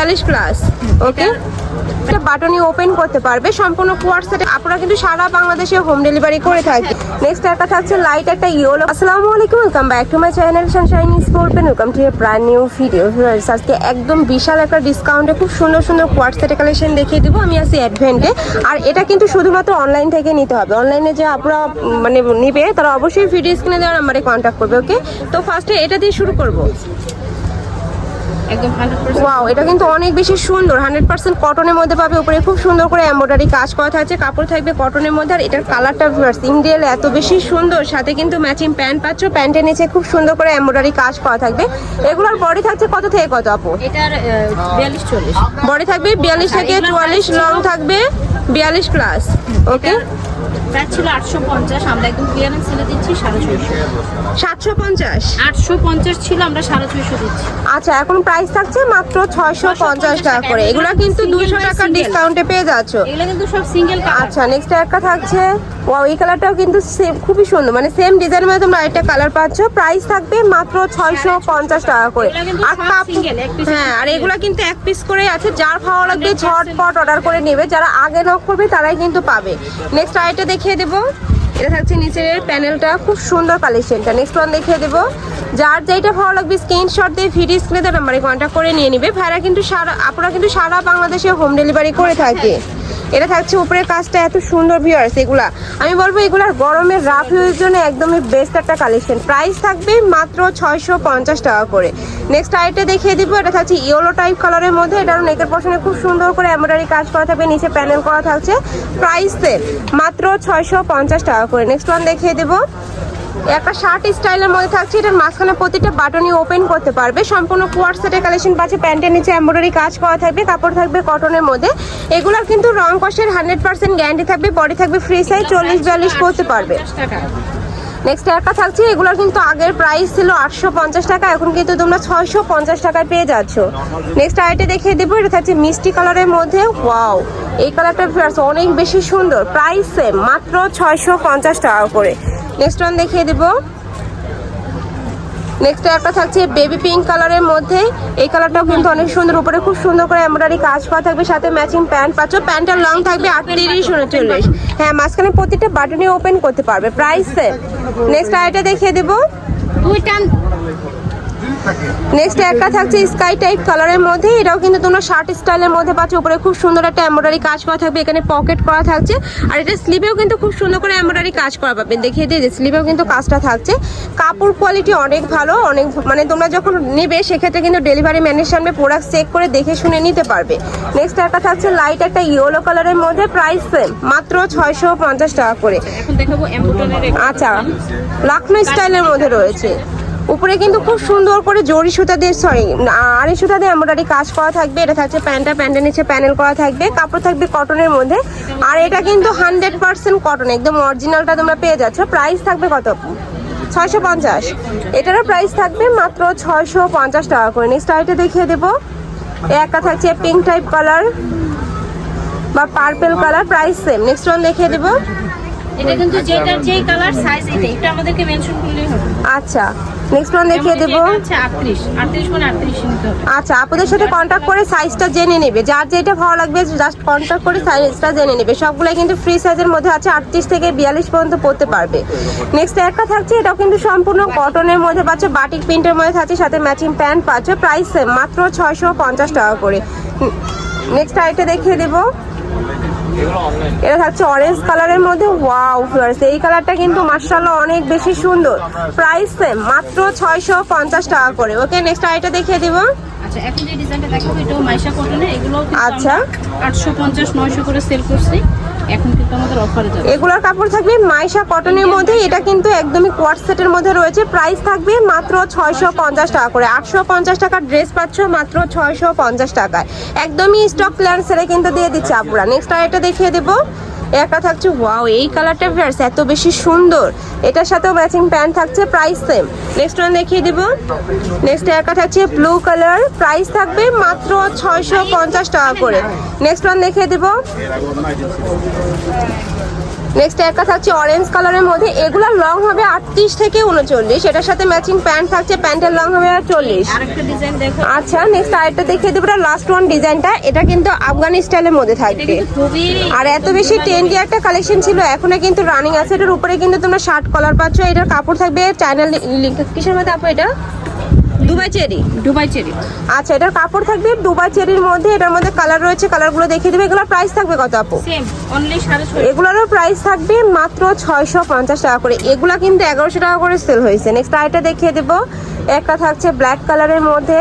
চল্লিশ প্লাস ওকে এটা বাটনই ওপেন করতে পারবে। সম্পূর্ণ কোয়ার সেটে আপনারা কিন্তু সারা বাংলাদেশে হোম ডেলিভারি করে থাকি। নেক্সট একটা থাকছে লাইট একটা ইয়েলো আসসালামু আলাইকুম welcome back to my channel sunshine sport pen welcome to a brand new video আজকে একদম বিশাল একটা ডিসকাউন্টে খুব সুন্দর সুন্দর কোয়ার সেটে কালেকশন দেখিয়ে দেবো। আমি আছি অ্যাডভেন্টে আর এটা কিন্তু শুধুমাত্র অনলাইন থেকে নিতে হবে। অনলাইনে যে আপনারা মানে নিবে তারা অবশ্যই ভিডিও স্ক্রিনে দেওয়ার নাম্বারে কন্ট্যাক্ট করবে ওকে তো ফার্স্টে এটা দিয়ে শুরু করব। একদম ওয়াও এটা কিন্তু অনেক বেশি সুন্দর। হান্ড্রেড পার্সেন্ট কটনের মধ্যে পাবে উপরে। খুব সুন্দর করে এমব্রয়ডারি কাজ করা থাকছে। কাপড় থাকবে কটনের মধ্যে। আর এটার কালারটা ইন্ডিয়াল এত বেশি সুন্দর। সাথে কিন্তু ম্যাচিং প্যান্ট পাচ্ছ। প্যান্টের নিচে খুব সুন্দর করে এমব্রয়ডারি কাজ করা থাকবে। এগুলোর বডি থাকছে কত থেকে কত আপু? এটার বিয়াল্লিশ চল্লিশ। বডি থাকবে বিয়াল্লিশ থেকে চুয়াল্লিশ লং থাকবে বিয়াল্লিশ প্লাস ওকে প্রাইস ছিল আটশো পঞ্চাশ আমরা একদম ক্লিয়ারেন্স সেলে দিচ্ছি সাড়ে ছয়শো। সাতশো পঞ্চাশ? আটশো পঞ্চাশ ছিল আমরা সাড়ে ছয়শো দিচ্ছি। আচ্ছা এখন প্রাইস থাকছে মাত্র ছয়শো পঞ্চাশ টাকা করে। এগুলো কিন্তু দুশো টাকার ডিসকাউন্টে পেয়ে যাচ্ছ। এগুলো কিন্তু সব সিঙ্গেল আচ্ছা নেক্সট একটা থাকছে। ওয়াও এই কালারটাও কিন্তু সেম খুবই সুন্দর। মানে সেম ডিজাইনের মধ্যে তোমরা একটা কালার পাচ্ছ। প্রাইস থাকবে মাত্র ছয়শো পঞ্চাশ টাকা করে। আর কাপ এক হ্যাঁ আর এগুলো কিন্তু এক পিস করে আছে। যার ভালো লাগবে 100% ঝটপট অর্ডার করে নেবে। যারা আগে নক করবে তারাই কিন্তু পাবে। নেক্সট আইটা দেখিয়ে দেবো এটা থাকছে নিচের প্যানেলটা। খুব সুন্দর কালেকশনটা নেক্সট ওয়ান দেখিয়ে দেবো। যার যেটা ভালো লাগবে স্ক্রিনশট দিয়ে ভিডিও স্ক্রিনে তার নাম্বারে কন্ট্যাক্ট করে নিয়ে নিবে। ভাইরা কিন্তু সারা আপনারা কিন্তু সারা বাংলাদেশে হোম ডেলিভারি করে থাকে। এটা থাকছে উপরের কাজটা এত সুন্দর ভিউয়ার্স এগুলা। আমি বলব এগুলার গরমের রাফ ইউজের জন্য একদমই বেস্ট একটা কালেকশন প্রাইস থাকবে মাত্র ছয়শো পঞ্চাশ টাকা করে। নেক্সট আইটে দেখিয়ে দিব। এটা থাকছে ইয়েলো টাইপ কালারের মধ্যে। এটার নেকের পশনে খুব সুন্দর করে এমব্রয়ডারি কাজ করা থাকবে। নিচে প্যানেল করা থাকছে। প্রাইস মাত্র ছয়শো পঞ্চাশ টাকা করে। নেক্সট ওয়ান দেখিয়ে দেবো। একটা শার্ট স্টাইলের মধ্যে থাকছে। এটার মাঝখানে প্রতিটা বাটনই ওপেন করতে পারবে। সম্পূর্ণ কোয়ার সেটের কালেকশন পাচ্ছে। প্যান্টের নিচে এম্ব্রয়ডারি কাজ করা থাকবে, কাপড় থাকবে কটনের মধ্যে। এগুলোর কিন্তু রং কষের হান্ড্রেড পার্সেন্ট গ্যারান্টি থাকবে। বডি থাকবে ফ্রি সাইজ চল্লিশ বিয়াল্লিশ পড়তে পারবে। নেক্সট একটা থাকছে, এগুলোর কিন্তু আগের প্রাইস ছিল আটশো পঞ্চাশ টাকা, এখন কিন্তু তোমরা ছয়শো পঞ্চাশ টাকায় পেয়ে যাচ্ছ। নেক্সট আইটে দেখিয়ে দেবো, এটা থাকছে মিষ্টি কালারের মধ্যে। ওয়াও এই কালারটা অনেক বেশি সুন্দর প্রাইস সেম মাত্র ছয়শো পঞ্চাশ টাকা করে। নেক্সট ওয়ান দেখিয়ে দেবো। নেক্সট একটা থাকছে বেবি পিঙ্ক কালারের মধ্যে। এই কালারটাও কিন্তু অনেক সুন্দর, উপরে খুব সুন্দর করে এমব্রয়ডারি কাজ করা থাকবে, সাথে ম্যাচিং প্যান্ট পাচ্ছ। প্যান্টটা লং থাকবে আটত্রিশ উনচল্লিশ। হ্যাঁ মাঝখানে প্রতিটা বাটনই ওপেন করতে পারবে প্রাইস নেক্সট আইটা দেখিয়ে দেবো। নেক্সট একটা থাকছে স্কাই টাইপ কালারের মধ্যে। এটাও কিন্তু তোমরা শার্ট স্টাইলের মধ্যে পাচ্ছ। উপরে খুব সুন্দর একটা এমব্রয়ডারি কাজ করা থাকবে। এখানে পকেট করা থাকছে। আর এটা স্লিভেও কিন্তু খুব সুন্দর করে এমব্রয়ডারি কাজ করা পাবে। দেখিয়ে দিয়ে স্লিভেও কিন্তু কাজটা থাকছে। কাপড় কোয়ালিটি অনেক ভালো। অনেক মানে তোমরা যখন নেবে সেক্ষেত্রে কিন্তু ডেলিভারি ম্যানের সামনে প্রোডাক্ট চেক করে দেখে শুনে নিতে পারবে। নেক্সট একটা থাকছে লাইট একটা ইয়েলো কালারের মধ্যে। প্রাইস সেম মাত্র ছয়শো পঞ্চাশ টাকা করে। আচ্ছা। লাখনো স্টাইলের মধ্যে রয়েছে। উপরে কিন্তু খুব সুন্দর করে জরি সুতা দিয়ে সরি আড়ি সুতা দিয়ে এমব্রয়ডারি কাজ করা থাকবে। এটা থাকছে প্যান্টটা, প্যান্টের নিচে প্যানেল করা থাকবে। কাপড় থাকবে কটনের মধ্যে। আর এটা কিন্তু হান্ড্রেড পার্সেন্ট কটন, একদম অরিজিনালটা তোমরা পেয়ে যাচ্ছ। প্রাইস থাকবে কত? ছয়শো পঞ্চাশ। এটারও প্রাইস থাকবে মাত্র ছয়শো পঞ্চাশ টাকা করে। নেক্সট আইটে দেখিয়ে দেবো। একটা থাকছে পিঙ্ক টাইপ কালার বা purple colour price same next one দেখিয়ে দেবো। এটা কিন্তু যেটার যেই কালার সাইজ এটা এটা আমাদেরকে মেনশন করলেই হবে। আচ্ছা নেক্সট ওয়ান দেখিয়ে দেবো। মানে নিতে হবে। আচ্ছা আপনাদের সাথে কন্ট্যাক্ট করে সাইজটা জেনে নেবে। যার যেটা ভালো লাগবে জাস্ট কন্ট্যাক্ট করে সাইজটা জেনে নেবে। সবগুলাই কিন্তু ফ্রি সাইজের মধ্যে আছে আটত্রিশ থেকে বিয়াল্লিশ পর্যন্ত পড়তে পারবে। নেক্সট একটা থাকছে এটাও কিন্তু সম্পূর্ণ কটনের মধ্যে পাচ্ছ বাটিক প্রিন্টের মধ্যে থাকছে সাথে ম্যাচিং প্যান্ট পাচ্ছ। প্রাইস মাত্র ছয়শো পঞ্চাশ টাকা করে। নেক্সট আইটা দেখিয়ে দেবো। এটা থাকছে অরেঞ্জ কালারের মধ্যে ওয়াও ফ্লোয়ার্স এই কালারটা কিন্তু মার্শাল্লাহ অনেক বেশি সুন্দর। প্রাইস সেম মাত্র ছয়শো পঞ্চাশ টাকা করে। ওকে নেক্সট আইটা দেখিয়ে দিব। আচ্ছা এখন যে ডিজাইনটা দেখাবো এটাও মাইশা কটনের এগুলো আচ্ছা। আটশো পঞ্চাশ নয়শো করে সেল করছি। এখন কিন্তু আমাদের অফারে যাবে। এগুলোর কাপড় থাকবে মাইশা কটনের মধ্যে। এটা কিন্তু একদমই কোয়াট সেটের মধ্যে রয়েছে। প্রাইস থাকবে মাত্র ছয়শো পঞ্চাশ টাকা করে। আটশো পঞ্চাশ টাকার ড্রেস পাচ্ছ মাত্র ছয়শো পঞ্চাশ টাকায়। একদমই স্টক প্ল্যান সেরে কিন্তু দিয়ে দিচ্ছে আপুরা। নেক্সট আর এটা দেখিয়ে দেবো। একটা থাকছে ওয়াও এই কালারটা ভিউয়ার্স এত বেশি সুন্দর। এটার সাথেও ম্যাচিং প্যান্ট থাকছে প্রাইস সেম নেক্সট ওয়ান দেখিয়ে দিব। নেক্সট একটা থাকছে ব্লু কালার প্রাইস থাকবে মাত্র ছয়শো পঞ্চাশ টাকা করে। নেক্সট ওয়ান দেখিয়ে দিব। নেক্সট একটা থাকছে অরেঞ্জ কালারের মধ্যে এগুলোর লং হবে আটত্রিশ থেকে উনচল্লিশ। এটার সাথে ম্যাচিং প্যান্ট থাকছে প্যান্টের লং হবে চল্লিশ আচ্ছা নেক্সট আরেকটা দেখিয়ে দেবো লাস্ট ওয়ান ডিজাইনটা এটা কিন্তু আফগানি স্টাইলের মধ্যে থাকবে। আর এত বেশি ট্রেন্ডি একটা কালেকশন ছিল এখনও কিন্তু রানিং আছে এটার উপরে কিন্তু তোমরা শার্ট কলার পাচ্ছ এটার কাপড় থাকবে চ্যানেল কিসের মধ্যে আপু এটা? দুবাই চেরি দুবাই চেরি আচ্ছা এটার কাপড় থাকবে দুবাই চেরির মধ্যে এটার মধ্যে কালার রয়েছে কালারগুলো দেখিয়ে দেবে। এগুলোর প্রাইস থাকবে কত আপু? সেম অনলি এগুলোরও প্রাইস থাকবে মাত্র ছয়শো পঞ্চাশ টাকা করে। এগুলা কিন্তু এগারোশো টাকা করে সেল হয়েছে। নেক্সট আরেকটা দেখিয়ে দেবো। একটা থাকছে ব্ল্যাক কালারের মধ্যে।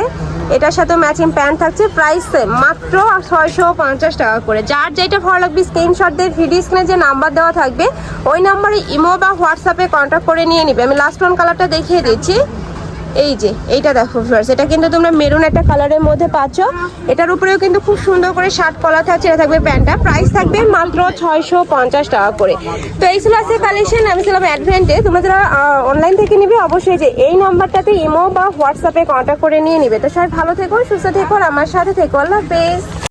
এটার সাথে ম্যাচিং প্যান্ট থাকছে। প্রাইস মাত্র ছয়শো পঞ্চাশ টাকা করে। যার যেটা ভালো লাগবে স্ক্রিনশট দিয়ে ভিডিও স্ক্রিনে যে নাম্বার দেওয়া থাকবে ওই নাম্বারে ইমো বা হোয়াটসঅ্যাপে কন্ট্যাক্ট করে নিয়ে নিবে। আমি লাস্ট ওয়ান কালারটা দেখিয়ে দিচ্ছি। এই যে, এইটা দেখো ফ্লার্স এটা কিন্তু তোমরা মেরুন একটা কালারের মধ্যে পাচ্ছ। এটার উপরেও কিন্তু খুব সুন্দর করে শার্ট কলা থাকছে, এটা থাকবে প্যান্টটা। প্রাইস থাকবে মাত্র ছয়শো পঞ্চাশ টাকা করে। তো এই ছিল আছে কালেকশন আমি ছিলাম অ্যাডভেন্টে তোমরা যারা অনলাইন থেকে নিবে, অবশ্যই যে, এই নাম্বারটাতে ইমো বা হোয়াটসঅ্যাপে কন্ট্যাক্ট করে নিয়ে নিবে। তো সবাই ভালো থেকো, সুস্থ থেকো আমার সাথে থেকো। আল্লাহ